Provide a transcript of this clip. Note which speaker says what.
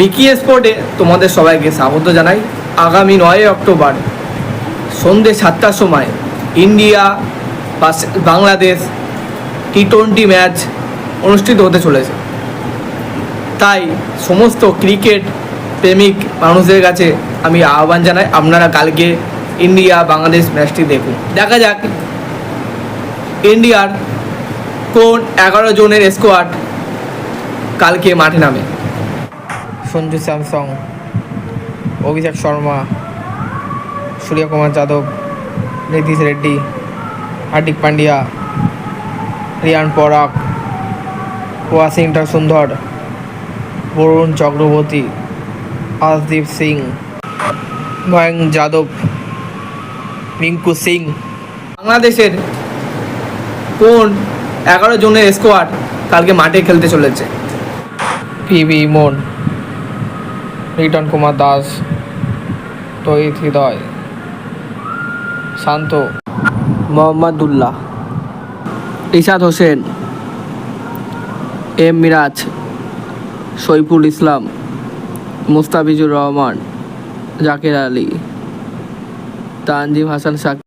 Speaker 1: বিকি স্পোর্টে তোমাদের সবাইকে স্বাগত জানাই। আগামী নয় অক্টোবর সন্ধ্যে সাতটার সময় India Bangladesh T twenty match অনুষ্ঠিত হতে চলেছে। তাই সমস্ত ক্রিকেট প্রেমিক মানুষদের কাছে আমি আহ্বান জানাই, আপনারা কালকে ইন্ডিয়া বাংলাদেশ ম্যাচটি দেখুন। দেখা যাক ইন্ডিয়ার কোন এগারো জনের স্কোয়াড কালকে মাঠে নামে। সঞ্জু স্যামসং অভিষেক শর্মা সূর্যকুমার যাদব নীতিশ রেড্ডি, হার্দিক পান্ডিয়া রিয়ান পরাগ ওয়াশিংটন সুন্দর, বরুণ চক্রবর্তী আশদীপ সিং ময়ঙ্ক যাদব, রিঙ্কু সিং। বাংলাদেশের কোন এগারো জনের স্কোয়াড কালকে মাঠে খেলতে চলেছে? পিবি ইমন রিটন কুমার দাস তহিদ হৃদয় শান্ত। মোহাম্মদুল্লাহ, ইসাদ হোসেন, এম মিরাজ, সৈফুল ইসলাম, মুস্তাফিজুর রহমান, জাকির আলী, তানজিম হাসান শাকিব।